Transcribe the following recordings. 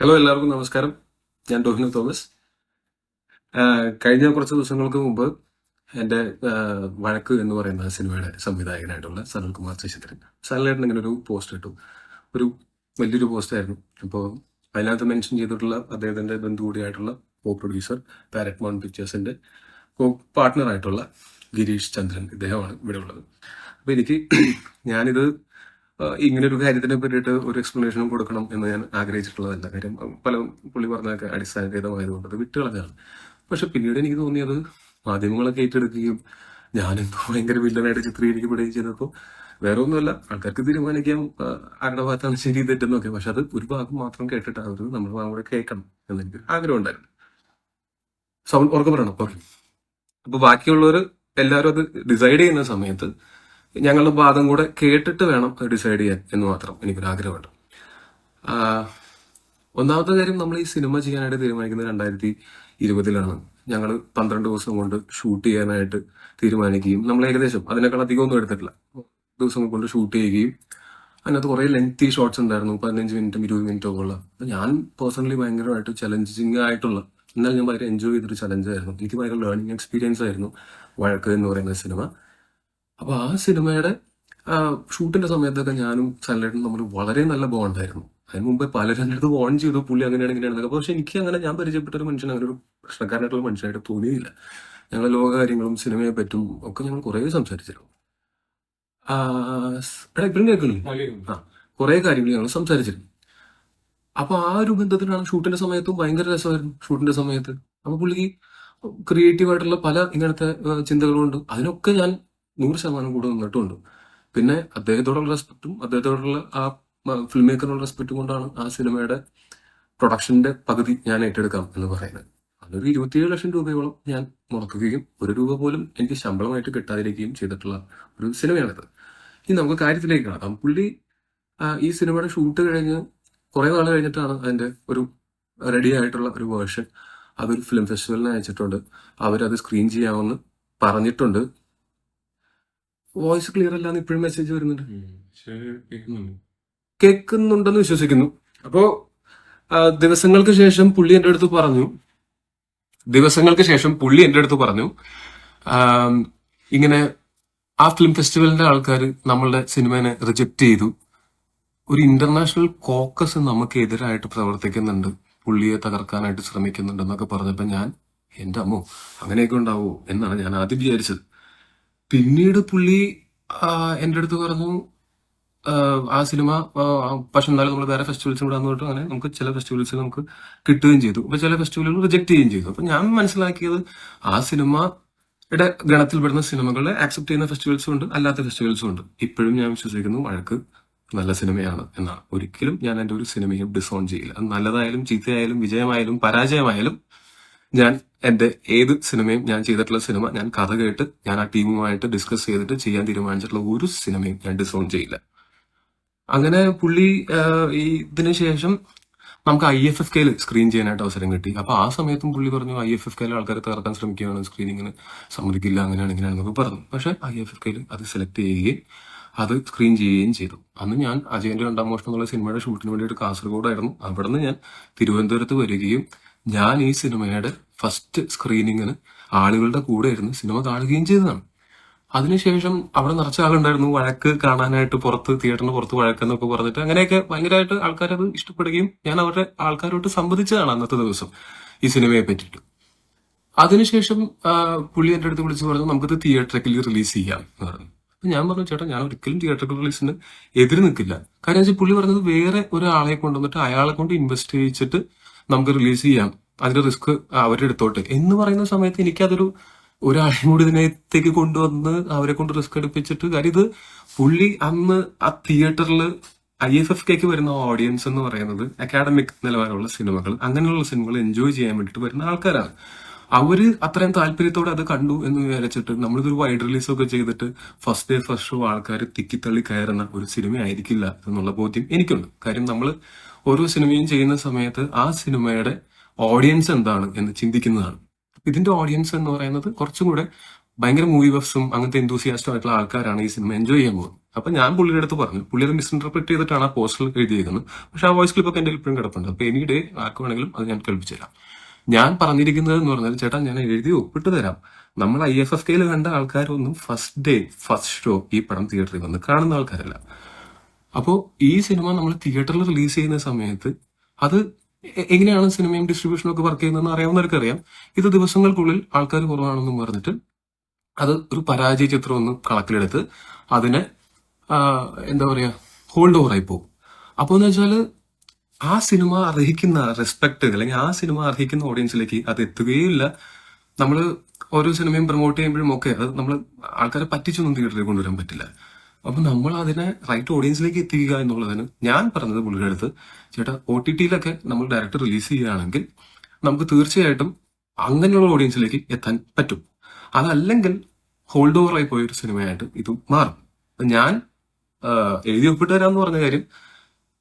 Hello എല്ലാവർക്കും നമസ്കാരം. ഞാൻ ടോഹിനു തോമസ്. കഴിഞ്ഞ കുറച്ച് ദിവസങ്ങൾക്ക് മുമ്പ് എന്റെ വഴക്ക് എന്ന് പറയുന്ന സിനിമയുടെ സംവിധായകനായിട്ടുള്ള സനൽകുമാർ ശശിധരൻ. സനലേട്ടൻ ഇങ്ങനെ ഒരു പോസ്റ്റ് ഇട്ടു. ഒരു വലിയൊരു പോസ്റ്റായിരുന്നു അപ്പോൾ അതിനകത്ത് മെൻഷൻ ചെയ്തിട്ടുള്ള അദ്ദേഹത്തിന്റെ ബന്ധു കൂടിയായിട്ടുള്ള കോ പ്രൊഡ്യൂസർ പാരറ്റ് മോൺ പിക്ചേഴ്സിന്റെ കോ പാർട്ട്ണറായിട്ടുള്ള ഗിരീഷ് ചന്ദ്രൻ ഇദ്ദേഹമാണ് ഇവിടെ ഉള്ളത് അപ്പോൾ എനിക്ക് ഞാനിത് ഇങ്ങനെ ഒരു കാര്യത്തിനെ പറ്റിയിട്ട് ഒരു എക്സ്പ്ലനേഷനും കൊടുക്കണം എന്ന് ഞാൻ ആഗ്രഹിച്ചിട്ടുള്ളതല്ല. കാര്യം പല പുള്ളി പറഞ്ഞൊക്കെ അടിസ്ഥാനരഹിതമായതുകൊണ്ട് അത് വിട്ടുകളഞ്ഞാണ് പക്ഷെ പിന്നീട് എനിക്ക് തോന്നിയത് മാധ്യമങ്ങളൊക്കെ ഏറ്റെടുക്കുകയും ഞാനെന്തോ ഭയങ്കര വില്ലനായിട്ട് ചിത്രീകരിക്കപ്പെടുകയും ചെയ്തപ്പോൾ വേറെ ഒന്നുമല്ല ആൾക്കാർക്ക് തീരുമാനിക്കാം ആരുടെ ഭാഗത്താണ് ശരി തെറ്റെന്നൊക്കെ. പക്ഷെ അത് ഒരു ഭാഗം മാത്രം കേട്ടിട്ട് അവർ നമ്മൾ കൂടെ കേൾക്കണം എന്നെനിക്ക് ആഗ്രഹം ഉണ്ടായിരുന്നു. സൗണ്ട് ഉറക്കപ്പെടണം ഓക്കെ. അപ്പൊ ബാക്കിയുള്ളവർ എല്ലാവരും അത് ഡിസൈഡ് ചെയ്യുന്ന സമയത്ത് ഞങ്ങളുടെ ഭാഗം കൂടെ കേട്ടിട്ട് വേണം ഡിസൈഡ് ചെയ്യാൻ എന്ന് മാത്രം എനിക്കൊരു ആഗ്രഹമുണ്ട്. ഒന്നാമത്തെ കാര്യം നമ്മൾ ഈ സിനിമ ചെയ്യാനായിട്ട് തീരുമാനിക്കുന്നത് രണ്ടായിരത്തി ഇരുപതിലാണ് ഞങ്ങൾ പന്ത്രണ്ട് ദിവസം കൊണ്ട് ഷൂട്ട് ചെയ്യാനായിട്ട് തീരുമാനിക്കുകയും നമ്മൾ ഏകദേശം അതിനേക്കാൾ അധികം ഒന്നും എടുത്തിട്ടില്ല. ദിവസങ്ങൾ കൊണ്ട് ഷൂട്ട് ചെയ്യുകയും അതിനകത്ത് കുറേ ലെങ്തി ഷോട്ട്സ് ഉണ്ടായിരുന്നു പതിനഞ്ച് മിനിറ്റും ഇരുപത് മിനിറ്റും ഒക്കെ ഉള്ള. ഞാൻ പേഴ്സണലി ഭയങ്കരമായിട്ട് ചലഞ്ചിങ് ആയിട്ടുള്ള എന്നാൽ ഞാൻ ഭയങ്കര എൻജോയ് ചെയ്തൊരു ചലഞ്ചായിരുന്നു എനിക്ക് ഭയങ്കര ലേണിംഗ് എക്സ്പീരിയൻസ് ആയിരുന്നു വഴക്ക് എന്ന് പറയുന്ന സിനിമ അപ്പൊ ആ സിനിമയുടെ ഷൂട്ടിന്റെ സമയത്തൊക്കെ ഞാനും സലേട്ടും നമ്മൾ വളരെ നല്ല ബോണ്ടായിരുന്നു. അതിന് മുമ്പ് പലരും എന്റെ അടുത്ത് വോൺ ചെയ്തു പുള്ളി അങ്ങനെയാണ് ഇങ്ങനെയാണ് പക്ഷെ എനിക്ക് അങ്ങനെ ഞാൻ പരിചയപ്പെട്ട ഒരു മനുഷ്യൻ അങ്ങനെ ഒരു പ്രശ്നക്കാരനായിട്ടുള്ള മനുഷ്യനായിട്ട് തോന്നിയില്ല. ഞങ്ങൾ ലോക കാര്യങ്ങളും സിനിമയെ പറ്റും ഒക്കെ ഞങ്ങൾ കുറേ സംസാരിച്ചിരുന്നു. ഇപ്പോഴും കേൾക്കണില്ലേ ആ കുറെ കാര്യങ്ങൾ ഞങ്ങൾ സംസാരിച്ചിരുന്നു. അപ്പൊ ആ ഒരു ബന്ധത്തിലാണ് ഷൂട്ടിന്റെ സമയത്തും ഭയങ്കര രസമായിരുന്നു. ഷൂട്ടിന്റെ സമയത്ത്. അപ്പൊ പുള്ളിക്ക് ക്രിയേറ്റീവ് ആയിട്ടുള്ള പല ഇങ്ങനത്തെ ചിന്തകളുണ്ട്. അതിനൊക്കെ ഞാൻ നൂറ് ശതമാനം കൂടെ നിന്നിട്ടുണ്ട് പിന്നെ അദ്ദേഹത്തോടുള്ള റെസ്പെക്റ്റും അദ്ദേഹത്തോടുള്ള ആ ഫിലിം മേക്കറിനുള്ള റെസ്പെക്റ്റും കൊണ്ടാണ് ആ സിനിമയുടെ പ്രൊഡക്ഷന്റെ പകുതി ഞാൻ ഏറ്റെടുക്കാം എന്ന് പറയുന്നത്. അതൊരു ഇരുപത്തിയേഴ് ലക്ഷം രൂപയോളം ഞാൻ മുടക്കുകയും ഒരു രൂപ പോലും എനിക്ക് ശമ്പളമായിട്ട് കിട്ടാതിരിക്കുകയും ചെയ്തിട്ടുള്ള ഒരു സിനിമയാണിത്. ഇനി നമുക്ക് കാര്യത്തിലേക്ക് കാണാം പുള്ളി ഈ സിനിമയുടെ ഷൂട്ട് കഴിഞ്ഞ് കുറേ നാൾ കഴിഞ്ഞിട്ടാണ് അതിന്റെ ഒരു റെഡി ആയിട്ടുള്ള ഒരു വേർഷൻ അതൊരു ഫിലിം ഫെസ്റ്റിവലിന് അയച്ചിട്ടുണ്ട്. അവരത് സ്ക്രീൻ ചെയ്യാമെന്ന് പറഞ്ഞിട്ടുണ്ട്. വോയിസ് ക്ലിയർ അല്ലാന്ന് ഇപ്പോഴും മെസ്സേജ് വരുന്നുണ്ട്. കേൾക്കുന്നുണ്ടെന്ന് വിശ്വസിക്കുന്നു. അപ്പോ ദിവസങ്ങൾക്ക് ശേഷം പുള്ളി എന്റെ അടുത്ത് പറഞ്ഞു. ദിവസങ്ങൾക്ക് ശേഷം പുള്ളി എന്റെ അടുത്ത് പറഞ്ഞു ഇങ്ങനെ ആ ഫിലിം ഫെസ്റ്റിവലിന്റെ ആൾക്കാർ നമ്മളുടെ സിനിമനെ റിജക്ട് ചെയ്തു. ഒരു ഇന്റർനാഷണൽ കോക്കസ് നമുക്ക് എതിരായിട്ട് പ്രവർത്തിക്കുന്നുണ്ട്. പുള്ളിയെ തകർക്കാനായിട്ട് ശ്രമിക്കുന്നുണ്ട് എന്നൊക്കെ പറഞ്ഞപ്പോ ഞാൻ എന്റെ അമ്മോ അങ്ങനെയൊക്കെ ഉണ്ടാവോ? എന്നാണ് ഞാൻ ആദ്യം വിചാരിച്ചത്. പിന്നീട് പുള്ളി എന്റെ അടുത്ത് പറഞ്ഞു ആ, സിനിമ പക്ഷെ എന്നാലും നമ്മൾ വേറെ ഫെസ്റ്റിവൽസും കൂടെ വന്നിട്ട് അങ്ങനെ നമുക്ക് ചില ഫെസ്റ്റിവൽസ് നമുക്ക് കിട്ടുകയും ചെയ്തു. അപ്പൊ ചില ഫെസ്റ്റിവലുകൾ റിജക്ട് ചെയ്യുകയും ചെയ്തു. അപ്പൊ ഞാൻ മനസ്സിലാക്കിയത് ആ സിനിമ സിനിമയുടെ ഗണത്തിൽപ്പെടുന്ന സിനിമകളെ ആക്സെപ്റ്റ് ചെയ്യുന്ന ഫെസ്റ്റിവൽസും ഉണ്ട് അല്ലാത്ത ഫെസ്റ്റിവൽസും ഉണ്ട്. ഇപ്പോഴും ഞാൻ വിശ്വസിക്കുന്നു വഴക്ക് നല്ല സിനിമയാണ് എന്നാണ്. ഒരിക്കലും ഞാൻ എന്റെ ഒരു സിനിമയും ഡിസോൺ ചെയ്യില്ല. അത് നല്ലതായാലും ചീത്തയായാലും വിജയമായാലും പരാജയമായാലും ഞാൻ എന്റെ ഏത് സിനിമയും ഞാൻ ചെയ്തിട്ടുള്ള സിനിമ ഞാൻ കഥ കേട്ട് ഞാൻ ആ ടീമുമായിട്ട് ഡിസ്കസ് ചെയ്തിട്ട് ചെയ്യാൻ തീരുമാനിച്ചിട്ടുള്ള ഒരു സിനിമയും ഞാൻ ഡിസോൺ ചെയ്യില്ല. അങ്ങനെ പുള്ളി ഈ ശേഷം നമുക്ക് ഐ എഫ് എഫ് കെയിൽ സ്ക്രീൻ ചെയ്യാനായിട്ട് അവസരം കിട്ടി. അപ്പൊ ആ സമയത്തും പുള്ളി പറഞ്ഞു ഐ എഫ് എഫ് കെയിൽ ആൾക്കാരെ തകർക്കാൻ ശ്രമിക്കുകയാണ് സ്ക്രീനിങ്ങിന് സമ്മതിക്കില്ല അങ്ങനെയാണ് ഇങ്ങനെയാണെന്നൊക്കെ പറഞ്ഞു. പക്ഷെ ഐ എഫ് എഫ് കെയിൽ അത് സെലക്ട് ചെയ്യുകയും അത് സ്ക്രീൻ ചെയ്യുകയും ചെയ്തു. അന്ന് ഞാൻ അജയന്റെ രണ്ടാം മോഷണം എന്നുള്ള സിനിമയുടെ ഷൂട്ടിന് വേണ്ടിയിട്ട് കാസർഗോഡായിരുന്നു. അവിടെ നിന്ന് ഞാൻ തിരുവനന്തപുരത്ത് വരികയും ഞാൻ ഈ സിനിമയുടെ ഫസ്റ്റ് സ്ക്രീനിങ്ങിന് ആളുകളുടെ കൂടെ ഇരുന്ന് സിനിമ കാണുകയും ചെയ്തതാണ്. അതിനുശേഷം അവിടെ നിറച്ച ആളുണ്ടായിരുന്നു വഴക്ക് കാണാനായിട്ട് പുറത്ത് തിയേറ്ററിന് പുറത്ത് വഴക്കെന്നൊക്കെ പറഞ്ഞിട്ട്. അങ്ങനെയൊക്കെ ഭയങ്കരമായിട്ട് ആൾക്കാരത് ഇഷ്ടപ്പെടുകയും ഞാൻ അവരുടെ ആൾക്കാരോട്ട് സംബന്ധിച്ചതാണ് അന്നത്തെ ദിവസം ഈ സിനിമയെ പറ്റിയിട്ട്. അതിനുശേഷം പുള്ളി എന്റെ അടുത്ത് വിളിച്ച് പറഞ്ഞു നമുക്കിത് തിയേറ്ററിൽ റിലീസ് ചെയ്യാം എന്ന് പറഞ്ഞു. ഞാൻ പറഞ്ഞു ചേട്ടാ ഞാൻ ഒരിക്കലും തിയേറ്ററിൽ റിലീസിന് എതിര് നിൽക്കില്ല. കാര്യം വെച്ചാൽ പുള്ളി പറഞ്ഞത് വേറെ ഒരാളെ കൊണ്ടുവന്നിട്ട് അയാളെ കൊണ്ട് ഇൻവെസ്റ്റ് ചെയ്യിച്ചിട്ട് നമുക്ക് റിലീസ് ചെയ്യാം. അതിന്റെ റിസ്ക് അവരുടെ അടുത്തോട്ട്. എന്ന് പറയുന്ന സമയത്ത് എനിക്കതൊരു ഒരാളെയും കൂടി ഇതിനകത്തേക്ക് കൊണ്ടുവന്ന് അവരെ കൊണ്ട് റിസ്ക് എടുപ്പിച്ചിട്ട് കാര്യം ഇത് പുള്ളി അന്ന് ആ തിയേറ്ററിൽ ഐ എഫ് എഫ് കെക്ക് വരുന്ന ഓഡിയൻസ് എന്ന് പറയുന്നത് അക്കാഡമിക് നിലവാരമുള്ള സിനിമകൾ അങ്ങനെയുള്ള സിനിമകൾ എൻജോയ് ചെയ്യാൻ വേണ്ടിയിട്ട് വരുന്ന ആൾക്കാരാണ്. അവർ അത്രയും താല്പര്യത്തോടെ അത് കണ്ടു എന്ന് വിചാരിച്ചിട്ട് നമ്മളിതൊരു വൈഡ് റിലീസ് ഒക്കെ ചെയ്തിട്ട് ഫസ്റ്റ് ഡേ ഫസ്റ്റ് ഷോ ആൾക്കാർ തിക്കിത്തള്ളി കയറുന്ന ഒരു സിനിമ ആയിരിക്കില്ല എന്നുള്ള ബോധ്യം എനിക്കുണ്ട്. കാര്യം നമ്മൾ ഓരോ സിനിമയും ചെയ്യുന്ന സമയത്ത് ആ സിനിമയുടെ ഓഡിയൻസ് എന്താണ് എന്ന് ചിന്തിക്കുന്നതാണ്. ഇതിന്റെ ഓഡിയൻസ് എന്ന് പറയുന്നത് കുറച്ചും കൂടെ ഭയങ്കര മൂവി ബഫ്സും അങ്ങനത്തെ എന്തൂസിയാസ്റ്റും ആയിട്ടുള്ള ആൾക്കാരാണ് ഈ സിനിമ എൻജോയ് ചെയ്യാൻ പോകുന്നത്. അപ്പൊ ഞാൻ പുള്ളിയുടെ അടുത്ത് പറഞ്ഞു പുള്ളി അത് മിസ്ഇന്റർപ്രറ്റ് ചെയ്തിട്ടാണ് ആ പോസ്റ്റർ എഴുതിയിരിക്കുന്നത് പക്ഷെ ആ വോയിസ് ക്ലിപ്പ് ഒക്കെ എന്റെ ഇപ്പോഴും കിടപ്പുണ്ട്. അപ്പൊ എനി ഡേ ആർക്ക് വേണമെങ്കിലും അത് ഞാൻ കേൾപ്പിച്ചു തരാം. ഞാൻ പറഞ്ഞിരിക്കുന്നത് എന്ന് പറഞ്ഞാൽ ചേട്ടാ ഞാൻ എഴുതി ഒപ്പിട്ട് തരാം. നമ്മൾ ഐ എഫ് എഫ് കെയിൽ കണ്ട ആൾക്കാരൊന്നും ഫസ്റ്റ് ഡേ ഫസ്റ്റ് ഷോ ഈ പടം തിയേറ്ററിൽ വന്ന് കാണുന്ന ആൾക്കാരല്ല. അപ്പോ ഈ സിനിമ നമ്മൾ തിയേറ്ററിൽ റിലീസ് ചെയ്യുന്ന സമയത്ത് അത് എങ്ങനെയാണ് സിനിമയും ഡിസ്ട്രിബ്യൂഷനും ഒക്കെ വർക്ക് ചെയ്യുന്നതെന്ന് അറിയാവുന്നവർക്ക് അറിയാം ഇത് ദിവസങ്ങൾക്കുള്ളിൽ ആൾക്കാർ കുറവാണെന്നും പറഞ്ഞിട്ട് അത് ഒരു പരാജയ ചിത്രം ഒന്ന് കണക്കിലെടുത്ത് അതിനെ എന്താ പറയാ ഹോൾഡ് ഓവർ ആയി പോകും. അപ്പൊ എന്ന് വെച്ചാൽ ആ സിനിമ അർഹിക്കുന്ന റെസ്പെക്ട് അല്ലെങ്കിൽ ആ സിനിമ അർഹിക്കുന്ന ഓഡിയൻസിലേക്ക് അത് എത്തുകയില്ല. നമ്മൾ ഓരോ സിനിമയും പ്രൊമോട്ട് ചെയ്യുമ്പോഴും ഒക്കെ അത് നമ്മൾ ആൾക്കാരെ പറ്റിച്ചൊന്നും തിയേറ്ററിൽ കൊണ്ടുവരാൻ പറ്റില്ല. അപ്പൊ നമ്മൾ അതിനെ റൈറ്റ് ഓഡിയൻസിലേക്ക് എത്തിക്കുക എന്നുള്ളതിന് ഞാൻ പറഞ്ഞത് പുള്ളിയുടെ അടുത്ത് ചേട്ടാ ഒ ടി ടിയിലൊക്കെ നമ്മൾ ഡയറക്റ്റ് റിലീസ് ചെയ്യുകയാണെങ്കിൽ നമുക്ക് തീർച്ചയായിട്ടും അങ്ങനെയുള്ള ഓഡിയൻസിലേക്ക് എത്താൻ പറ്റും. അതല്ലെങ്കിൽ ഹോൾഡ് ഓവർ ആയി പോയ ഒരു സിനിമയായിട്ട് ഇത് മാറും. ഞാൻ എഴുതി ഒപ്പിട്ട് തരാമെന്ന് പറഞ്ഞ കാര്യം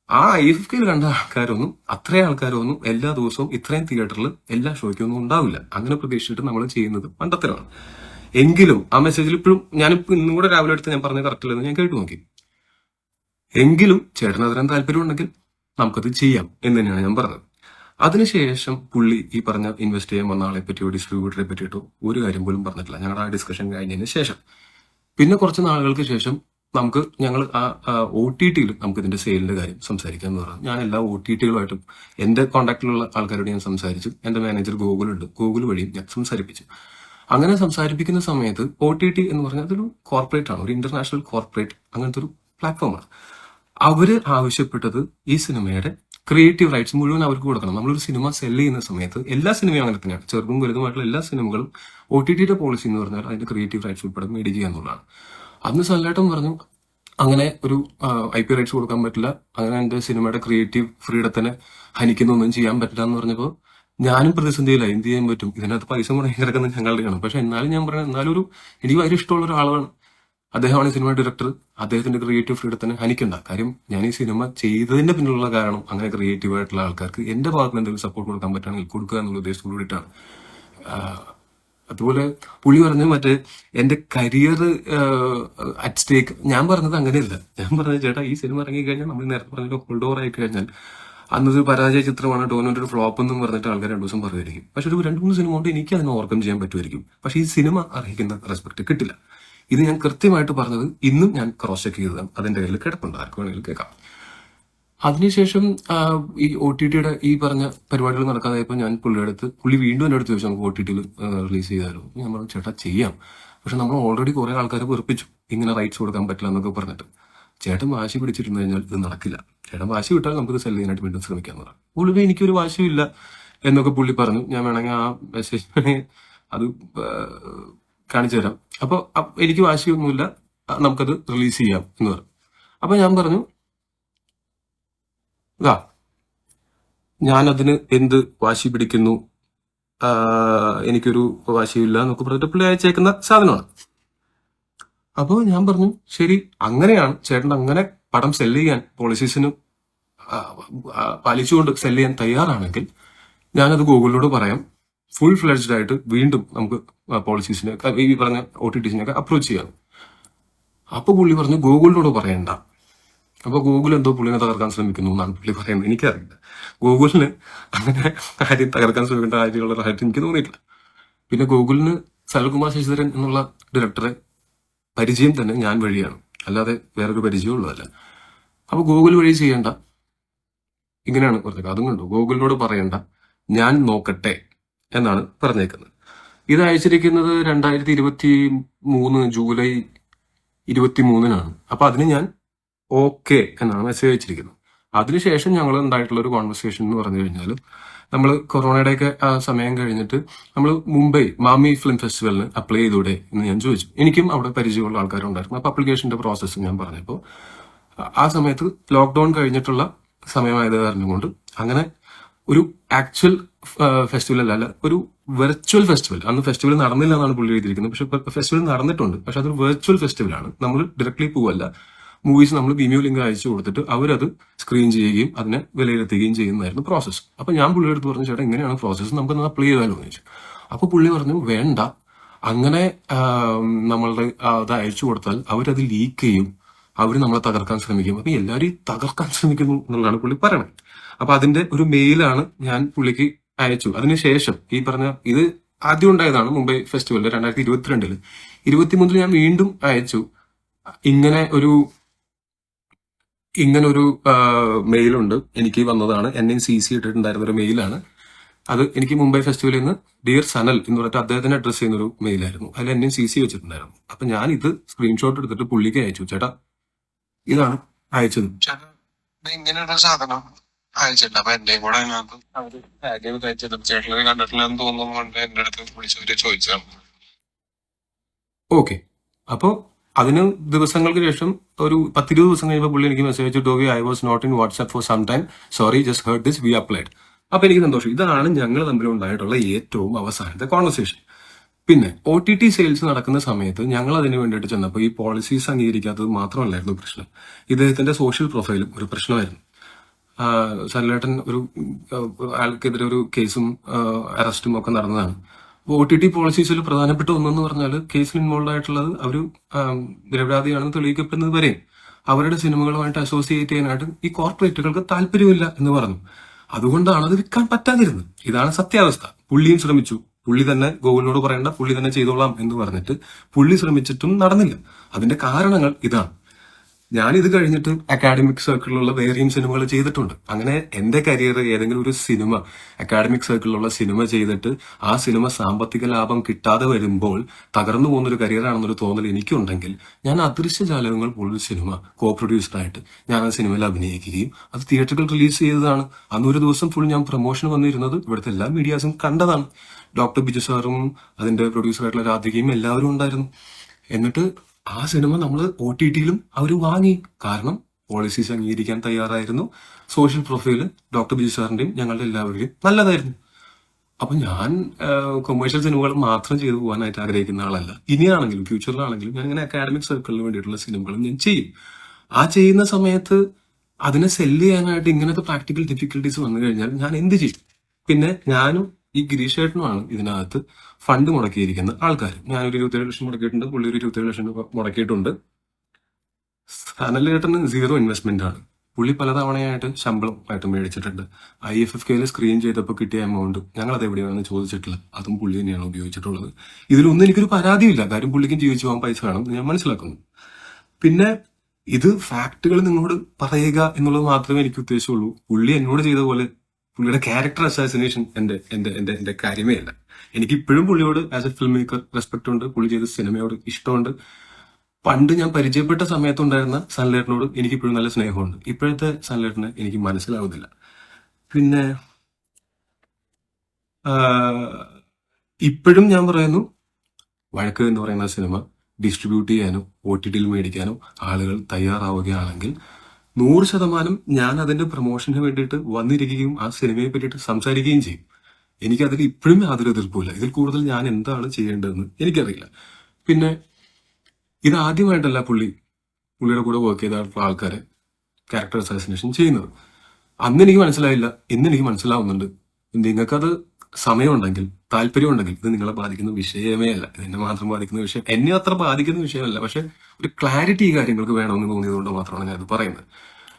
ആ ഐ എഫ് കെയിൽ കണ്ട ആൾക്കാരൊന്നും അത്രയും ആൾക്കാരൊന്നും എല്ലാ ദിവസവും ഇത്രയും തിയേറ്ററിൽ എല്ലാ ഷോയ്ക്കൊന്നും ഉണ്ടാവില്ല. അങ്ങനെ പ്രതീക്ഷിച്ചിട്ട് നമ്മൾ ചെയ്യുന്നത് മണ്ടത്തരമാണ് എങ്കിലും ആ മെസ്സേജിൽ ഇപ്പോഴും ഞാനിപ്പോ ഇന്നും കൂടെ രാവിലെ എടുത്ത് ഞാൻ പറഞ്ഞ കറക്റ്റ് ഞാൻ കേട്ടു നോക്കി. എങ്കിലും ചേട്ടന് അതിനും താല്പര്യം ഉണ്ടെങ്കിൽ നമുക്കത് ചെയ്യാം എന്ന് തന്നെയാണ് ഞാൻ പറഞ്ഞത്. അതിനുശേഷം പുള്ളി ഈ പറഞ്ഞ ഇൻവെസ്റ്റ് ചെയ്യാൻ വന്ന ആളെ പറ്റിയോ ഡിസ്ട്രിബ്യൂട്ടറെ പറ്റിയിട്ടോ ഒരു കാര്യം പോലും പറഞ്ഞിട്ടില്ല. ഞങ്ങളുടെ ആ ഡിസ്കഷൻ കഴിഞ്ഞതിന് ശേഷം. പിന്നെ കുറച്ച് നാളുകൾക്ക് ശേഷം നമുക്ക് ഞങ്ങൾ ആ ഒ ടി ടിയിൽ നമുക്ക് ഇതിന്റെ സെയിലിന്റെ കാര്യം സംസാരിക്കാം എന്ന് പറഞ്ഞു. ഞാൻ എല്ലാ ഒ ടി ടികളുമായിട്ടും എന്റെ കോൺടാക്റ്റിലുള്ള ആൾക്കാരോട് ഞാൻ സംസാരിച്ചു. എന്റെ മാനേജർ ഗൂഗിൾ ഉണ്ട് ഗൂഗിൾ വഴിയും ഞാൻ സംസാരിപ്പിച്ചു. അങ്ങനെ സംസാരിപ്പിക്കുന്ന സമയത്ത് ഒ ടി ടി എന്ന് പറഞ്ഞാൽ അതൊരു കോർപ്പറേറ്റ് ആണ് ഒരു ഇന്റർനാഷണൽ കോർപ്പറേറ്റ് അങ്ങനത്തെ ഒരു പ്ലാറ്റ്ഫോമാണ് അവർ ആവശ്യപ്പെട്ടത് ഈ സിനിമയുടെ ക്രിയേറ്റീവ് റൈറ്റ്സ് മുഴുവൻ അവർക്ക് കൊടുക്കണം. നമ്മളൊരു സിനിമ സെൽ ചെയ്യുന്ന സമയത്ത് എല്ലാ സിനിമയും അങ്ങനെ തന്നെയാണ്. ചെറുതും വലുതുമായിട്ടുള്ള എല്ലാ സിനിമകളും ഒ ടി ടിയുടെ പോളിസി എന്ന് പറഞ്ഞാൽ അതിന്റെ ക്രിയേറ്റീവ് റൈറ്റ്സ് ഉൾപ്പെടെ മേടിക്കുക എന്നുള്ളതാണ്. അന്ന് സല്ലാട്ടം പറഞ്ഞു അങ്ങനെ ഒരു ഐ പി റൈറ്റ്സ് കൊടുക്കാൻ പറ്റില്ല. അങ്ങനെ എന്റെ സിനിമയുടെ ക്രിയേറ്റീവ് ഫ്രീഡത്തിനെ ഹനിക്കുന്നൊന്നും ചെയ്യാൻ പറ്റില്ല എന്ന് പറഞ്ഞപ്പോൾ ഞാനും പ്രതിസന്ധിയില്ല എന്ത് ചെയ്യാൻ പറ്റും? ഇതിനകത്ത് പൈസ മുടങ്ങി കിടക്കുന്നത് ഞങ്ങളുടെയാണ് പക്ഷെ എന്നാലും ഞാൻ പറയുന്നത് എന്നാലും ഒരു എനിക്ക് ഭയങ്കര ഇഷ്ടമുള്ള ഒരാളാണ്. അദ്ദേഹമാണ് സിനിമ ഡയറക്ടർ അദ്ദേഹത്തിന്റെ ക്രിയേറ്റീവ് ഫ്രീഡത്തിനെ ഹനിക്കണ്ട. കാര്യം ഞാൻ ഈ സിനിമ ചെയ്തതിന്റെ പിന്നിലുള്ള കാരണം അങ്ങനെ ക്രിയേറ്റീവ് ആയിട്ടുള്ള ആൾക്കാർക്ക് എന്റെ ഭാഗത്ത് എന്തെങ്കിലും സപ്പോർട്ട് കൊടുക്കാൻ പറ്റുകയാണെങ്കിൽ കൊടുക്കുക എന്നുള്ള ഉദ്ദേശത്തിൽ കൂടിയിട്ടാണ്. അതുപോലെ പുള്ളി പറഞ്ഞു മറ്റേ എന്റെ കരിയർ അറ്റ് സ്റ്റേക്ക് ഞാൻ പറഞ്ഞത് അങ്ങനെയല്ല. ഞാൻ പറഞ്ഞത് ചേട്ടാ ഈ സിനിമ ഇറങ്ങി കഴിഞ്ഞാൽ നമ്മൾ നേരത്തെ പറഞ്ഞ ഹോൾഡ് ഓവർ ആയി കഴിഞ്ഞാൽ അന്നൊരു പരാജയ ചിത്രമാണ് ടോർണമെന്റ് ഒരു ഫ്ലോപ്പ് എന്നും പറഞ്ഞിട്ട് ആൾക്കാർ രണ്ടു ദിവസം പറയുമായിരിക്കും. പക്ഷെ ഒരു രണ്ട് മൂന്ന് സിനിമ കൊണ്ട് എനിക്ക് അതിനെ ഓവർകം ചെയ്യാൻ പറ്റുമായിരിക്കും. പക്ഷെ ഈ സിനിമ അർഹിക്കുന്ന റെസ്പെക്ട് കിട്ടില്ല. ഇത് ഞാൻ കൃത്യമായിട്ട് പറഞ്ഞത് ഇന്നും ഞാൻ ക്രോസ് ചെക്ക് ചെയ്തതാണ്. അതിന്റെ കയ്യിൽ കിടപ്പുണ്ട്. ആർക്ക് വേണമെങ്കിലും കേൾക്കാം. അതിനുശേഷം ഈ ഒ ടി ടിയുടെ ഈ പറഞ്ഞ പരിപാടികൾ നടക്കാതായപ്പോൾ ഞാൻ പുള്ളിയുടെ അടുത്ത് പുള്ളി വീണ്ടും എന്റെ അടുത്ത് ചോദിച്ചു നമുക്ക് ഒ ടി ടിയിൽ റിലീസ് ചെയ്താലോ ഞാൻ പറഞ്ഞു ചേട്ടാ ചെയ്യാം. പക്ഷെ നമ്മൾ ഓൾറെഡി കുറെ ആൾക്കാരെ വെറുപ്പിച്ചു. ഇങ്ങനെ റൈറ്റ്സ് കൊടുക്കാൻ പറ്റില്ല എന്നൊക്കെ പറഞ്ഞിട്ട്. ചേട്ടൻ വാശി പിടിച്ചിരുന്നു കഴിഞ്ഞാൽ ഇത് നടക്കില്ല. ചേട്ടൻ വാശി വിട്ടാൽ നമുക്ക് സെല്ല് ചെയ്യാനായിട്ട് വീണ്ടും ശ്രമിക്കാൻ പറയാം പുള്ളി എനിക്കൊരു വാശിയും ഇല്ല എന്നൊക്കെ പുള്ളി പറഞ്ഞു. ഞാൻ വേണമെങ്കിൽ ആ മെസ്സേജ് അത് കാണിച്ചു തരാം. അപ്പോൾ എനിക്ക് വാശിയൊന്നുമില്ല. നമുക്കത് റിലീസ് ചെയ്യാം എന്ന് പറഞ്ഞു. അപ്പൊ ഞാൻ പറഞ്ഞു ഇതാ ഞാനതിന് എന്ത് വാശി പിടിക്കുന്നു? എനിക്കൊരു വാശിയില്ല എന്നൊക്കെ പറഞ്ഞിട്ട് പുള്ളി അയച്ചേക്കുന്ന സാധനമാണ്. അപ്പോൾ ഞാൻ പറഞ്ഞു ശരി അങ്ങനെയാണ് ചേട്ടൻ അങ്ങനെ പടം സെൽ ചെയ്യാൻ പോളിസീസിന് പാലിച്ചുകൊണ്ട് സെൽ ചെയ്യാൻ തയ്യാറാണെങ്കിൽ ഞാനത് ഗൂഗിളിനോട് പറയാം. ഫുൾ ഫ്ലെഡ്ജ്ഡ് ആയിട്ട് വീണ്ടും നമുക്ക് പോളിസീസിനെ ഈ പറഞ്ഞ ഒ ടി ടീസിനൊക്കെ അപ്രോച്ച് ചെയ്യാം. അപ്പൊ പുള്ളി പറഞ്ഞു ഗൂഗിളിനോട് പറയണ്ട. അപ്പൊ ഗൂഗിൾ എന്തോ പുള്ളിനെ തകർക്കാൻ ശ്രമിക്കുന്നു എന്നാണ് പുള്ളി പറയുന്നത്. എനിക്കറിയില്ല. ഗൂഗിളിന് അങ്ങനെ കാര്യം തകർക്കാൻ ശ്രമിക്കേണ്ട കാര്യമുള്ളതായിട്ട് എനിക്ക് തോന്നിയിട്ടില്ല. പിന്നെ ഗൂഗിളിന് സൽകുമാർ ശശിധരൻ എന്നുള്ള ഡയറക്ടറെ പരിചയം തന്നെ ഞാൻ വഴിയാണ്. അല്ലാതെ വേറൊരു പരിചയമുള്ളതല്ല അപ്പോൾ ഗൂഗിൾ വഴി ചെയ്യേണ്ട. ഇങ്ങനെയാണ് പറഞ്ഞത്. അതും കണ്ടു. ഗൂഗിളിനോട് പറയണ്ട. ഞാൻ നോക്കട്ടെ എന്നാണ് പറഞ്ഞേക്കുന്നത്. ഇത് അയച്ചിരിക്കുന്നത് രണ്ടായിരത്തി ഇരുപത്തി മൂന്ന് ജൂലൈ ഇരുപത്തി മൂന്നിനാണ് അപ്പൊ അതിന് ഞാൻ ഓക്കെ എന്നാണ് മെസ്സേജ് അയച്ചിരിക്കുന്നത്. അതിനുശേഷം ഞങ്ങൾ ഉണ്ടായിട്ടുള്ള ഒരു കോൺവെർസേഷൻ എന്ന് പറഞ്ഞു കഴിഞ്ഞാൽ നമ്മൾ കൊറോണയുടെയൊക്കെ ആ സമയം കഴിഞ്ഞിട്ട് നമ്മൾ മുംബൈ മാമി ഫിലിം ഫെസ്റ്റിവലിന് അപ്ലൈ ചെയ്തൂടെ എന്ന് ഞാൻ ചോദിച്ചു. എനിക്കും അവിടെ പരിചയമുള്ള ആൾക്കാരുണ്ടായിരുന്നു. അപ്പൊ അപ്ലിക്കേഷന്റെ പ്രോസസ്സ് ഞാൻ പറഞ്ഞപ്പോൾ ആ സമയത്ത് ലോക്ക്ഡൌൺ കഴിഞ്ഞിട്ടുള്ള സമയമായത് കാരണം കൊണ്ട് അങ്ങനെ ഒരു ആക്ച്വൽ ഫെസ്റ്റിവൽ അല്ല ഒരു വെർച്വൽ ഫെസ്റ്റിവൽ അന്ന് ഫെസ്റ്റിവൽ നടന്നില്ല എന്നാണ് പുള്ളി എഴുതിയിരിക്കുന്നത്. പക്ഷെ ഫെസ്റ്റിവൽ നടന്നിട്ടുണ്ട്. പക്ഷെ അതൊരു വെർച്വൽ ഫെസ്റ്റിവൽ ആണ്. നമ്മൾ ഡയറക്ട്ലി പോവല്ല. മൂവീസ് നമ്മൾ വിമിയോ ലിങ്ക് അയച്ചു കൊടുത്തിട്ട് അവരത് സ്ക്രീൻ ചെയ്യുകയും അതിനെ വിലയിരുത്തുകയും ചെയ്യുന്നതായിരുന്നു പ്രോസസ്സ് അപ്പൊ ഞാൻ പുള്ളിയുടെ അടുത്ത് പറഞ്ഞു ചേട്ടാ ഇങ്ങനെയാണ് പ്രോസസ്സ് നമുക്ക് അപ്ലൈ ചെയ്താലോ? എന്ന് ചോദിച്ചു. അപ്പൊ പുള്ളി പറഞ്ഞു വേണ്ട. അങ്ങനെ നമ്മളുടെ അത് അയച്ചു കൊടുത്താൽ അവരത് ലീക്ക് ചെയ്യും. അവർ നമ്മളെ തകർക്കാൻ ശ്രമിക്കും. അപ്പൊ എല്ലാവരും തകർക്കാൻ ശ്രമിക്കുന്നു എന്നുള്ളതാണ് പുള്ളി പറയണത്. അപ്പൊ അതിന്റെ ഒരു മെയിലാണ് ഞാൻ പുള്ളിക്ക് അയച്ചു. അതിനുശേഷം ഈ പറഞ്ഞ ഇത് ആദ്യം ഉണ്ടായതാണ് മുംബൈ ഫെസ്റ്റിവലിൽ രണ്ടായിരത്തി ഇരുപത്തിരണ്ടിൽ. ഇരുപത്തിമൂന്നിൽ ഞാൻ വീണ്ടും അയച്ചു. ഇങ്ങനെ ഒരു ഇങ്ങനെ ഒരു മെയിലുണ്ട്. എനിക്ക് വന്നതാണ്. എന്നെ സി സി ഇട്ടിട്ടുണ്ടായിരുന്ന ഒരു മെയിലാണ്. അത് എനിക്ക് മുംബൈ ഫെസ്റ്റിവലിൽ നിന്ന് ഡിയർ സനൽ എന്ന് പറഞ്ഞിട്ട് അദ്ദേഹത്തിന് അഡ്രസ് ചെയ്യുന്ന ഒരു മെയിലായിരുന്നു. അതിൽ എന്നെ സി സി വെച്ചിട്ടുണ്ടായിരുന്നു. അപ്പൊ ഞാൻ ഇത് സ്ക്രീൻഷോട്ട് എടുത്തിട്ട് പുള്ളിക്ക് അയച്ചു. ചേട്ടാ ഇതാണ് അയച്ചത്. ഇങ്ങനെയുള്ള സാധനം അയച്ചിട്ടുണ്ട്. അപ്പൊ എന്റെയും കൂടെ അതിനകത്ത് അവർ ടാഗ് ചെയ്ത് അയച്ചത് ചേട്ടനത് കണ്ടിട്ടില്ലെന്ന് തോന്നുന്നുകൊണ്ട് എന്റെ അടുത്ത് വിളിച്ചവര് ഓക്കെ. അപ്പോൾ അതിന് ദിവസങ്ങൾക്ക് ശേഷം ഒരു പത്തിരുപത് ദിവസം കഴിയുമ്പോൾ പുള്ളി എനിക്ക് മെസ്സേജ് അയച്ചിട്ട് okay I was not in WhatsApp for some time sorry just heard this we applied അപ്പൊ എനിക്ക് സന്തോഷം. ഇതാണ് ഞങ്ങൾ തമ്മിൽ ഉണ്ടായിട്ടുള്ള ഏറ്റവും അവസാനത്തെ കോൺവെർസേഷൻ പിന്നെ ഒ ടി ടി സെയിൽസ് നടക്കുന്ന സമയത്ത് ഞങ്ങൾ അതിന് വേണ്ടിയിട്ട് ചെന്നപ്പോൾ ഈ പോളിസീസ് അംഗീകരിക്കാത്തത് മാത്രമല്ലായിരുന്നു പ്രശ്നം. ഇദ്ദേഹത്തിന്റെ സോഷ്യൽ പ്രൊഫൈലും ഒരു പ്രശ്നമായിരുന്നു. സരലേട്ടൻ ഒരു ആൾക്കെതിരെ ഒരു കേസും അറസ്റ്റും ഒക്കെ നടന്നതാണ്. ഒ ടി ടി പോളിസീസിൽ പ്രധാനപ്പെട്ട ഒന്നെന്ന് പറഞ്ഞാൽ കേസിൽ ഇൻവോൾവ് ആയിട്ടുള്ളത് അവർ നിരപരാധിയാണെന്ന് തെളിയിക്കപ്പെടുന്നത് വരെയും അവരുടെ സിനിമകളുമായിട്ട് അസോസിയേറ്റ് ചെയ്യാനായിട്ട് ഈ കോർപ്പറേറ്റുകൾക്ക് താല്പര്യമില്ല എന്ന് പറഞ്ഞു. അതുകൊണ്ടാണ് അത് വിൽക്കാൻ പറ്റാതിരുന്നത്. ഇതാണ് സത്യാവസ്ഥ. പുള്ളിയും ശ്രമിച്ചു. പുള്ളി തന്നെ ഗോകുലിനോട് പറയേണ്ട പുള്ളി തന്നെ ചെയ്തോളാം എന്ന് പറഞ്ഞിട്ട് പുള്ളി ശ്രമിച്ചിട്ടും നടന്നില്ല. അതിന്റെ കാരണങ്ങൾ ഇതാണ്. ഞാൻ ഇത് കഴിഞ്ഞിട്ട് അക്കാഡമിക് സർക്കിളിലുള്ള വേറെയും സിനിമകൾ ചെയ്തിട്ടുണ്ട്. അങ്ങനെ എന്റെ കരിയർ ഏതെങ്കിലും ഒരു സിനിമ അക്കാഡമിക് സർക്കിളിലുള്ള സിനിമ ചെയ്തിട്ട് ആ സിനിമ സാമ്പത്തിക ലാഭം കിട്ടാതെ വരുമ്പോൾ തകർന്നു പോകുന്ന ഒരു കരിയറാണെന്നൊരു തോന്നൽ എനിക്കുണ്ടെങ്കിൽ ഞാൻ അദൃശ്യ ജാലകങ്ങൾ പോലൊരു സിനിമ കോ പ്രൊഡ്യൂസറായിട്ട് ഞാൻ ആ സിനിമയിൽ അഭിനയിക്കുകയും അത് തിയേറ്ററുകൾ റിലീസ് ചെയ്തതാണ്. അന്ന് ഒരു ദിവസം ഫുൾ ഞാൻ പ്രൊമോഷൻ വന്നിരുന്നത് ഇവിടുത്തെ എല്ലാ മീഡിയാസും കണ്ടതാണ്. ഡോക്ടർ ബിജു സാറും അതിന്റെ പ്രൊഡ്യൂസറായിട്ടുള്ള രാധികയും എല്ലാവരും ഉണ്ടായിരുന്നു. എന്നിട്ട് ആ സിനിമ നമ്മൾ ഒ ടി ടിയിലും അവർ വാങ്ങി. കാരണം പോളിസീസ് അംഗീകരിക്കാൻ തയ്യാറായിരുന്നു. സോഷ്യൽ പ്രൊഫൈൽ ഡോക്ടർ ബിജു സാറിന്റെയും ഞങ്ങളുടെ എല്ലാവരുടെയും നല്ലതായിരുന്നു. അപ്പൊ ഞാൻ കൊമേഴ്ഷ്യൽ സിനിമകൾ മാത്രം ചെയ്തു പോകാനായിട്ട് ആഗ്രഹിക്കുന്ന ആളല്ല. ഇനിയാണെങ്കിലും ഫ്യൂച്ചറിലാണെങ്കിലും ഞാൻ ഇങ്ങനെ അക്കാഡമിക് സർക്കിളിന് വേണ്ടിയിട്ടുള്ള സിനിമകളും ഞാൻ ചെയ്യും. ആ ചെയ്യുന്ന സമയത്ത് അതിനെ സെല്ല് ചെയ്യാനായിട്ട് ഇങ്ങനത്തെ പ്രാക്ടിക്കൽ ഡിഫിക്കൽട്ടീസ് വന്നു കഴിഞ്ഞാൽ ഞാൻ എന്ത് ചെയ്യും? പിന്നെ ഞാനും ഈ ഗിരീഷേട്ടനുമാണ് ഇതിനകത്ത് ഫണ്ട് മുടക്കിയിരിക്കുന്ന ആൾക്കാർ ഞാനൊരു ഇരുപത്തേഴ് ലക്ഷം മുടക്കിയിട്ടുണ്ട് പുള്ളി ഒരു ഇരുപത്തേഴ് ലക്ഷം മുടക്കിയിട്ടുണ്ട്. സനലേട്ടന് സീറോ ഇൻവെസ്റ്റ്മെന്റ് ആണ്. പുള്ളി പലതവണയായിട്ട് ശമ്പളം ആയിട്ട് മേടിച്ചിട്ടുണ്ട് ഐ എഫ് എഫ് കെയിൽ സ്ക്രീൻ ചെയ്തപ്പോൾ കിട്ടിയ എമൗണ്ട് ഞങ്ങൾ അത് എവിടെയാണെന്ന് ചോദിച്ചിട്ടില്ല. അതും പുള്ളി തന്നെയാണ് ഉപയോഗിച്ചിട്ടുള്ളത്. ഇതിലൊന്നും എനിക്കൊരു പരാതിയില്ല. കാര്യം പുള്ളിക്കും ജീവിച്ചു പോകാൻ പൈസ വേണം ഞാൻ മനസ്സിലാക്കുന്നു. പിന്നെ ഇത് ഫാക്ടുകൾ നിങ്ങളോട് പറയുക എന്നുള്ളത് മാത്രമേ എനിക്ക് ഉദ്ദേശമുള്ളൂ പുള്ളി എന്നോട് ചെയ്ത പോലെ പുള്ളിയുടെ ക്യാരക്ടർ അസാസിനേഷൻ എന്റെ എന്റെ എന്റെ എന്റെ കാര്യമേ അല്ല. എനിക്ക് ഇപ്പോഴും പുള്ളിയോട് as a film maker respect ഉണ്ട്. പുള്ളി ചെയ്ത സിനിമയോട് ഇഷ്ടമുണ്ട്. പണ്ട് ഞാൻ പരിചയപ്പെട്ട സമയത്തുണ്ടായിരുന്ന സൺലേട്ടനോട് എനിക്ക് ഇപ്പോഴും നല്ല സ്നേഹമുണ്ട്. ഇപ്പോഴത്തെ സൺലൈറ്റിനെ എനിക്ക് മനസ്സിലാവുന്നില്ല. പിന്നെ ഇപ്പോഴും ഞാൻ പറയുന്നു വഴക്ക് എന്ന് പറയുന്ന സിനിമ ഡിസ്ട്രിബ്യൂട്ട് ചെയ്യാനോ ഒ ടി ടിയിൽ മേടിക്കാനോ ആളുകൾ തയ്യാറാവുകയാണെങ്കിൽ നൂറ് ശതമാനം ഞാൻ അതിന്റെ പ്രൊമോഷന് വേണ്ടിയിട്ട് വന്നിരിക്കുകയും ആ സിനിമയെ പറ്റിയിട്ട് സംസാരിക്കുകയും ചെയ്യും. എനിക്ക് അതിൽ ഇപ്പോഴും യാതൊരു എതിർപ്പില്ല ഇതിൽ കൂടുതൽ ഞാൻ എന്താണ് ചെയ്യേണ്ടതെന്ന് എനിക്കറിയില്ല. പിന്നെ ഇത് ആദ്യമായിട്ടല്ല പുള്ളി പുള്ളിയുടെ കൂടെ വർക്ക് ചെയ്ത ആൾക്കാരെ ക്യാരക്ടർ അസാസിനേഷൻ ചെയ്യുന്നത്. അന്ന് എനിക്ക് മനസ്സിലായില്ല. ഇന്ന് എനിക്ക് മനസ്സിലാവുന്നുണ്ട്. നിങ്ങൾക്കത് സമയമുണ്ടെങ്കിൽ താല്പര്യമുണ്ടെങ്കിൽ ഇത് നിങ്ങളെ ബാധിക്കുന്ന വിഷയമേ അല്ല. ഇത് എന്നെ മാത്രം ബാധിക്കുന്ന വിഷയം. എന്നെ അത്ര ബാധിക്കുന്ന വിഷയമല്ല. പക്ഷെ ഒരു ക്ലാരിറ്റി ഈ കാര്യങ്ങൾക്ക് വേണമെന്ന് തോന്നിയതുകൊണ്ട് മാത്രമാണ് ഞാനത് പറയുന്നത്.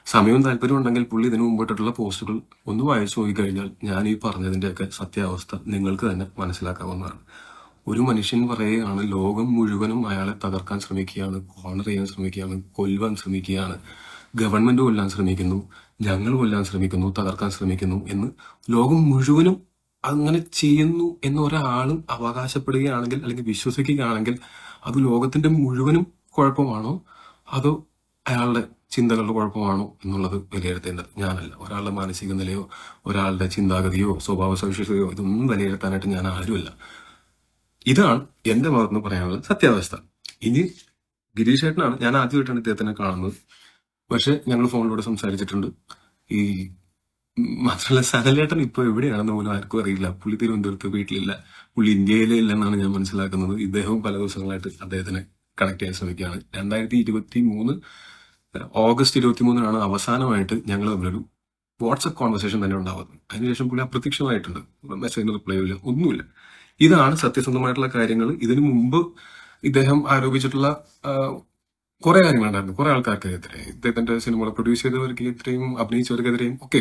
സമയവും താല്പര്യം ഉണ്ടെങ്കിൽ പുള്ളി ഇതിനു മുമ്പോട്ടുള്ള പോസ്റ്റുകൾ ഒന്ന് വായിച്ചു നോക്കിക്കഴിഞ്ഞാൽ ഞാൻ ഈ പറഞ്ഞതിന്റെയൊക്കെ സത്യാവസ്ഥ നിങ്ങൾക്ക് തന്നെ മനസ്സിലാക്കാവുന്നതാണ്. ഒരു മനുഷ്യൻ പറയുകയാണ് ലോകം മുഴുവനും അയാളെ തകർക്കാൻ ശ്രമിക്കുകയാണ് കോർണർ ചെയ്യാൻ ശ്രമിക്കുകയാണ് കൊല്ലുവാൻ ശ്രമിക്കുകയാണ് ഗവൺമെന്റ് കൊല്ലാൻ ശ്രമിക്കുന്നു ഞങ്ങൾ കൊല്ലാൻ ശ്രമിക്കുന്നു തകർക്കാൻ ശ്രമിക്കുന്നു എന്ന് ലോകം മുഴുവനും അങ്ങനെ ചെയ്യുന്നു എന്ന് ഒരാളും അവകാശപ്പെടുകയാണെങ്കിൽ അല്ലെങ്കിൽ വിശ്വസിക്കുകയാണെങ്കിൽ അത് ലോകത്തിന്റെ മുഴുവനും കുഴപ്പമാണോ? അതോ അയാളുടെ ചിന്തകളുടെ കുഴപ്പമാണോ എന്നുള്ളത് വിലയിരുത്തേണ്ടത്? ഞാനല്ല. ഒരാളുടെ മാനസിക നിലയോ ഒരാളുടെ ചിന്താഗതിയോ സ്വഭാവ സവിശേഷതയോ ഇതൊന്നും വിലയിരുത്താനായിട്ട് ഞാൻ ആരുമല്ല. ഇതാണ് എന്റെ ഭാഗത്തുനിന്ന് പറയാനുള്ള സത്യാവസ്ഥ. ഇനി ഗിരീഷ് ഏട്ടനാണ് ഞാൻ ആദ്യമായിട്ടാണ് ഇദ്ദേഹത്തിനെ കാണുന്നത്. പക്ഷെ ഞങ്ങൾ ഫോണിലൂടെ സംസാരിച്ചിട്ടുണ്ട്. ഈ മാത്രമല്ല സനലേട്ടൻ ഇപ്പൊ എവിടെയാണെന്ന് പോലും ആർക്കും അറിയില്ല. പുള്ളി തിരുവനന്തപുരത്ത് വീട്ടിലില്ല. പുള്ളി ഇന്ത്യയിലെ ഇല്ലെന്നാണ് ഞാൻ മനസ്സിലാക്കുന്നത്. ഇദ്ദേഹവും പല ദിവസങ്ങളായിട്ട് അദ്ദേഹത്തിന് കണക്ട് ചെയ്യാൻ ശ്രമിക്കുകയാണ്. രണ്ടായിരത്തി ഇരുപത്തി മൂന്ന് ഓഗസ്റ്റ് ഇരുപത്തി മൂന്നിനാണ് അവസാനമായിട്ട് ഞങ്ങൾ തമ്മിലൊരു വാട്സപ്പ് കോൺവെർസേഷൻ തന്നെ ഉണ്ടാവുന്നത്. അതിനുശേഷം പുള്ളി അപ്രത്യക്ഷമായിട്ടുണ്ട്. മെസ്സേജിന് റിപ്ലൈ ഇല്ല. ഒന്നുമില്ല. ഇതാണ് സത്യസന്ധമായിട്ടുള്ള കാര്യങ്ങൾ. ഇതിനു മുമ്പ് ഇദ്ദേഹം ആരോപിച്ചിട്ടുള്ള കുറെ കാര്യങ്ങളുണ്ടായിരുന്നു. കുറെ ആൾക്കാർക്കെതിരെ. ഇദ്ദേഹത്തിന്റെ സിനിമകൾ പ്രൊഡ്യൂസ് ചെയ്തവർക്കെതിരെയും അഭിനയിച്ചവർക്കെതിരെയും ഒക്കെ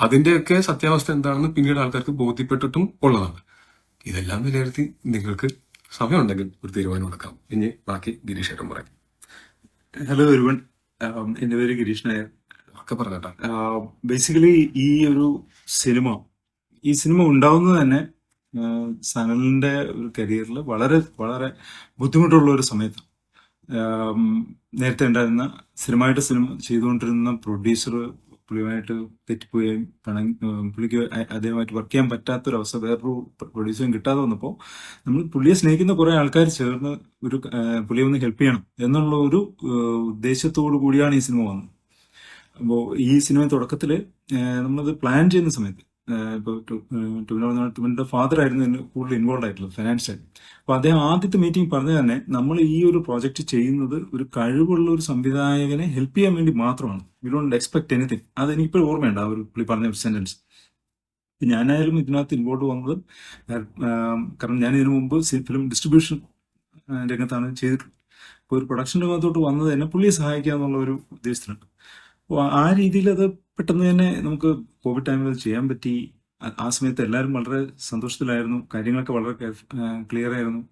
അതിന്റെയൊക്കെ സത്യാവസ്ഥ എന്താണെന്ന് പിന്നീട് ആൾക്കാർക്ക് ബോധ്യപ്പെട്ടിട്ടും ഉള്ളതാണ്. ഇതെല്ലാം വിലയിരുത്തി നിങ്ങൾക്ക് സമയമുണ്ടെങ്കിൽ ഒരു തീരുമാനം എടുക്കാം. ഇനി ബാക്കി ഗിരീഷ് ഏട്ടൻ പറയാം ഹലോ ഒരുവൺ എന്റെ പേര് ഗിരീഷ് നായർ ഒക്കെ പറഞ്ഞാ ബേസിക്കലി ഈ ഒരു സിനിമ ഈ സിനിമ ഉണ്ടാവുന്നത് തന്നെ ആ, സനലിന്റെ ഒരു കരിയറിൽ വളരെ വളരെ ബുദ്ധിമുട്ടുള്ള ഒരു സമയത്ത് നേരത്തെ ഉണ്ടായിരുന്ന സ്ഥിരമായിട്ട് സിനിമ ചെയ്തുകൊണ്ടിരുന്ന പ്രൊഡ്യൂസർ പുള്ളിയുമായിട്ട് തെറ്റിപ്പോവുകയും പണം പുള്ളിക്ക് അദ്ദേഹമായിട്ട് വർക്ക് ചെയ്യാൻ പറ്റാത്തൊരവസ്ഥ വേറൊരു പ്രൊഡ്യൂസറും കിട്ടാതെ വന്നപ്പോൾ നമ്മൾ പുള്ളിയെ സ്നേഹിക്കുന്ന കുറേ ആൾക്കാർ ചേർന്ന് ഒരു പുള്ളിയെ ഒന്ന് ഹെൽപ്പ് ചെയ്യണം എന്നുള്ള ഒരു ഉദ്ദേശത്തോടു കൂടിയാണ് ഈ സിനിമ വന്നത്. അപ്പോൾ ഈ സിനിമ തുടക്കത്തിൽ നമ്മളത് പ്ലാൻ ചെയ്യുന്ന സമയത്ത് ഇപ്പോൾ ടുവിന്റെ ഫാദർ ആയിരുന്നു കൂടുതൽ ഇൻവോൾവ് ആയിട്ടുള്ളത് ഫിനാൻഷ്യൽ അപ്പോൾ അദ്ദേഹം ആദ്യത്തെ മീറ്റിംഗ് പറഞ്ഞത് തന്നെ നമ്മൾ ഈ ഒരു പ്രോജക്റ്റ് ചെയ്യുന്നത് ഒരു കഴിവുള്ള ഒരു സംവിധായകനെ ഹെൽപ്പ് ചെയ്യാൻ വേണ്ടി മാത്രമാണ്. വി ഡോണ്ട് എക്സ്പെക്ട് എനിത്തിങ് അത് എനിക്കിപ്പോൾ ഓർമ്മയുണ്ട് ആ ഒരു പുള്ളി പറഞ്ഞ ഒരു സെന്റൻസ് ഞാനായാലും ഇതിനകത്ത് ഇൻവോൾവ് വന്നത് കാരണം ഞാൻ ഇതിനു മുമ്പ് ഫിലിം ഡിസ്ട്രിബ്യൂഷൻ രംഗത്താണ് ചെയ്തിട്ടുള്ളത് അപ്പോൾ ഒരു പ്രൊഡക്ഷൻ രംഗത്തോട്ട് വന്നത് തന്നെ പുള്ളിയെ സഹായിക്കുക എന്നുള്ള ഒരു ഉദ്ദേശത്തിലുണ്ട്. അപ്പോൾ ആ രീതിയിൽ അത് പെട്ടെന്ന് തന്നെ നമുക്ക് കോവിഡ് ടൈമിൽ അത് ചെയ്യാൻ പറ്റി. ആ- സമയത്ത് എല്ലാവരും വളരെ സന്തോഷത്തിലായിരുന്നു. കാര്യങ്ങളൊക്കെ വളരെ ക്ലിയർ ആയിരുന്നു.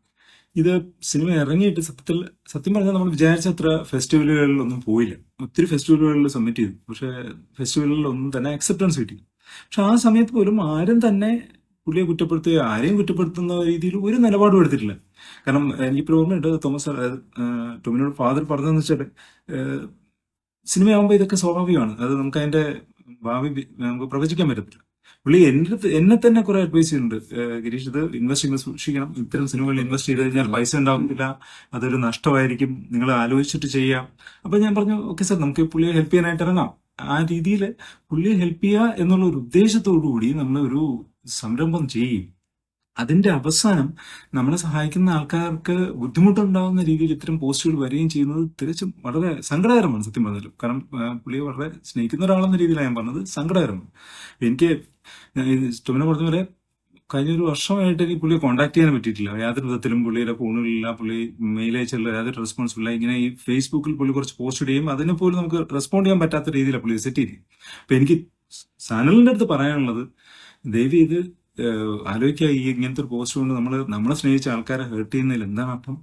ഇത് സിനിമ ഇറങ്ങിയിട്ട് സത്യത്തിൽ സത്യം പറഞ്ഞാൽ നമ്മൾ വിചാരിച്ച അത്ര ഫെസ്റ്റിവലുകളിലൊന്നും പോയില്ല. ഒത്തിരി ഫെസ്റ്റിവലുകളിൽ സബ്മിറ്റ് ചെയ്തു. പക്ഷേ ഫെസ്റ്റിവലുകളിലൊന്നും തന്നെ അക്സെപ്റ്റൻസ് കിട്ടി പക്ഷെ ആ സമയത്ത് പോലും ആരും തന്നെ പുള്ളിയെ കുറ്റപ്പെടുത്തുകയോ ആരെയും കുറ്റപ്പെടുത്തുന്ന രീതിയിൽ ഒരു നിലപാടും എടുത്തിട്ടില്ല. കാരണം എനിക്കിപ്പോൾ ഓർമ്മയുണ്ട് തോമസ് ടോമിനോട് ഫാദർ പറഞ്ഞതെന്ന് വെച്ചാൽ സിനിമയാകുമ്പോൾ ഇതൊക്കെ സ്വാഭാവികമാണ്. അത് നമുക്ക് അതിന്റെ ഭാവി നമുക്ക് പ്രവചിക്കാൻ പറ്റത്തില്ല. പുള്ളി എന്റെ എന്നെ തന്നെ കുറെ അഡ്വൈസ് ചെയ്യുന്നുണ്ട്. ഗിരീഷ് ഇത് ഇൻവെസ്റ്റ് സൂക്ഷിക്കണം. ഇത്തരം സിനിമകളിൽ ഇൻവെസ്റ്റ് ചെയ്ത് കഴിഞ്ഞാൽ പൈസ ഉണ്ടാവുന്നില്ല. അതൊരു നഷ്ടമായിരിക്കും. നിങ്ങൾ ആലോചിച്ചിട്ട് ചെയ്യാം. അപ്പൊ ഞാൻ പറഞ്ഞു ഓക്കെ സാർ നമുക്ക് പുള്ളിയെ ഹെൽപ്പ് ചെയ്യാനായിട്ട് ഇറങ്ങാം. ആ രീതിയിൽ പുള്ളിയെ ഹെൽപ്പ് ചെയ്യുക എന്നുള്ള ഒരു ഉദ്ദേശത്തോടു കൂടി നമ്മൾ ഒരു സംരംഭം ചെയ്യും. അതിന്റെ അവസാനം നമ്മളെ സഹായിക്കുന്ന ആൾക്കാർക്ക് ബുദ്ധിമുട്ടുണ്ടാകുന്ന രീതിയിൽ ഇത്തരം പോസ്റ്റുകൾ വരികയും ചെയ്യുന്നത് തികച്ചും വളരെ സങ്കടകരമാണ് സത്യം പറഞ്ഞാലും. കാരണം പുള്ളിയെ വളരെ സ്നേഹിക്കുന്ന ഒരാളെന്ന രീതിയിലാണ് ഞാൻ പറഞ്ഞത്. സങ്കടകരമാണ്. എനിക്ക് ടൊമിനെ പറഞ്ഞ പോലെ കഴിഞ്ഞ ഒരു വർഷമായിട്ട് എനിക്ക് പുള്ളിയെ കോൺടാക്ട് ചെയ്യാൻ പറ്റിയിട്ടില്ല. യാതൊരു വിധത്തിലും പുള്ളിയുടെ ഫോണുകളില്ല പുള്ളി മെയിൽ അയച്ചുള്ള യാതൊരു റെസ്പോൺസ് ഇല്ല. ഇങ്ങനെ ഈ ഫേസ്ബുക്കിൽ പുള്ളി കുറച്ച് പോസ്റ്റ് ഇടുകയും അതിനെ പോലും നമുക്ക് റെസ്പോണ്ട് ചെയ്യാൻ പറ്റാത്ത രീതിയിലാണ് പുള്ളി സെറ്റ് ചെയ്തത്. അപ്പൊ എനിക്ക് സനലിന്റെ അടുത്ത് പറയാനുള്ളത് ദയവ് ഇത് ആലോചിക്കുക ഈ ഇങ്ങനത്തെ ഒരു പോസ്റ്റ് കൊണ്ട് നമ്മൾ നമ്മളെ സ്നേഹിച്ച ആൾക്കാരെ ഹേർട്ട് ചെയ്യുന്നതിൽ എന്താണ് അർത്ഥം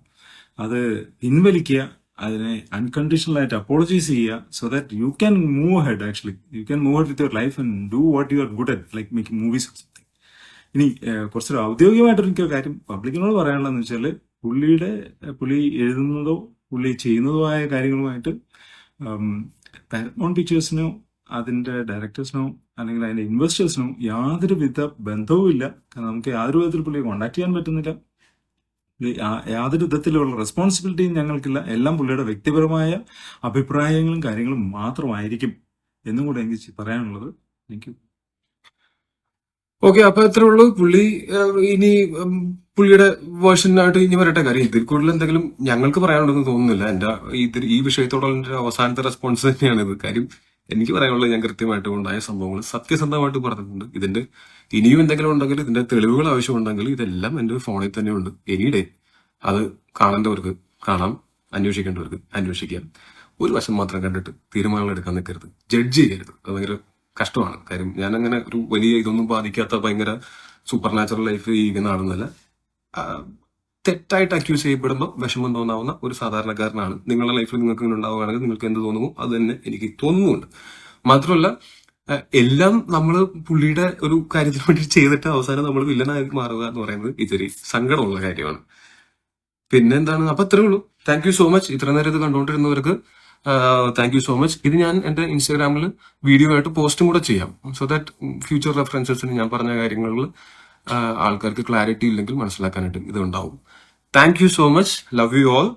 അത് പിൻവലിക്കുക അതിനെ അൺകണ്ടീഷണൽ ആയിട്ട് അപ്പോളജൈസ് ചെയ്യുക so that you can move head actually you can move head with your life and do what you are good at like make movies something ഇനി കുറച്ചൊരു ഔദ്യോഗികമായിട്ട് എനിക്ക് കാര്യം പബ്ലിക്കിനോട് പറയാനുള്ളതെന്ന് വെച്ചാൽ പുള്ളിയുടെ പുള്ളി എഴുതുന്നതോ പുള്ളി ചെയ്യുന്നതോ ആയ കാര്യങ്ങളുമായിട്ട് പാരമോൺ പിക്ചേഴ്സിനോ അതിന്റെ ഡയറക്ടേഴ്സിനോ അല്ലെങ്കിൽ അതിന്റെ ഇൻവെസ്റ്റേഴ്സിനും യാതൊരു വിധ ബന്ധവുമില്ല കാരണം നമുക്ക് യാതൊരു വിധത്തിൽ പുള്ളിയെ കോണ്ടാക്ട് ചെയ്യാൻ പറ്റുന്നില്ല. യാതൊരു വിധത്തിലുള്ള റെസ്പോൺസിബിലിറ്റിയും ഞങ്ങൾക്കില്ല. എല്ലാം പുള്ളിയുടെ വ്യക്തിപരമായ അഭിപ്രായങ്ങളും കാര്യങ്ങളും മാത്രമായിരിക്കും എന്നും കൂടെ എനിക്ക് പറയാനുള്ളത്. എനിക്ക് ഓക്കെ അപ്പൊ അത്രേ ഉള്ളൂ. പുള്ളി ഇനി പുള്ളിയുടെ വേർഷനായിട്ട് ഇനി വരട്ടെ. കാര്യം ഇതിൽ കൂടുതൽ എന്തെങ്കിലും ഞങ്ങൾക്ക് പറയാനുണ്ടെന്ന് തോന്നുന്നില്ല. എന്റെ ഈ വിഷയത്തോടുള്ള അവസാനത്തെ റെസ്പോൺസ് തന്നെയാണ് ഇത് കാര്യം എനിക്ക് പറയാനുള്ളത് ഞാൻ കൃത്യമായിട്ട് ഉണ്ടായ സംഭവങ്ങൾ സത്യസന്ധമായിട്ട് പറഞ്ഞിട്ടുണ്ട്. ഇതിന്റെ ഇനിയും എന്തെങ്കിലും ഉണ്ടെങ്കിൽ ഇതിന്റെ തെളിവുകൾ ആവശ്യമുണ്ടെങ്കിൽ ഇതെല്ലാം എന്റെ ഫോണിൽ തന്നെ ഉണ്ട്. എനി ഡേ അത് കാണേണ്ടവർക്ക് കാണാം അന്വേഷിക്കേണ്ടവർക്ക് അന്വേഷിക്കാം. ഒരു വശം മാത്രം കണ്ടിട്ട് തീരുമാനങ്ങൾ എടുക്കാൻ നിൽക്കരുത്. ജഡ്ജ് ചെയ്യരുത്. അത് ഭയങ്കര കഷ്ടമാണ്. കാര്യം ഞാൻ അങ്ങനെ ഒരു വലിയ ഇതൊന്നും ബാധിക്കാത്ത ഭയങ്കര സൂപ്പർ നാച്ചുറൽ ലൈഫ് ജീവിക്കുന്ന ആളെന്നല്ല ആ, തെറ്റായിട്ട് അക്യൂസ് ചെയ്യപ്പെടുമ്പോൾ വിഷമം തോന്നാവുന്ന ഒരു സാധാരണക്കാരനാണ്. നിങ്ങളുടെ ലൈഫിൽ നിങ്ങൾക്ക് ഇങ്ങനെ ഉണ്ടാവുകയാണെങ്കിൽ നിങ്ങൾക്ക് എന്ത് തോന്നുമോ അത് തന്നെ എനിക്ക് തോന്നുന്നുണ്ട്. മാത്രമല്ല എല്ലാം നമ്മൾ പുള്ളിയുടെ ഒരു കാര്യത്തിന് വേണ്ടി ചെയ്തിട്ട് അവസാനം നമ്മൾ വില്ലനായി മാറുക എന്ന് പറയുന്നത് ഇതൊരു സങ്കടമുള്ള കാര്യമാണ്. പിന്നെ എന്താണ് അപ്പൊ അത്രേ ഉള്ളൂ. താങ്ക് യു സോ മച്ച് ഇത്ര നേരം ഇത് കണ്ടുകൊണ്ടിരുന്നവർക്ക് താങ്ക് യു സോ മച്ച് ഇത് ഞാൻ എന്റെ ഇൻസ്റ്റാഗ്രാമിൽ വീഡിയോ ആയിട്ട് പോസ്റ്റും കൂടെ ചെയ്യാം. സോ ദാറ്റ് ഫ്യൂച്ചർ റെഫറൻസസിന് ഞാൻ പറഞ്ഞ കാര്യങ്ങളിൽ ആൾക്കാർക്ക് ക്ലാരിറ്റി ഇല്ലെങ്കിൽ മനസ്സിലാക്കാനായിട്ട് ഇത് ഉണ്ടാവും thank you so much love you all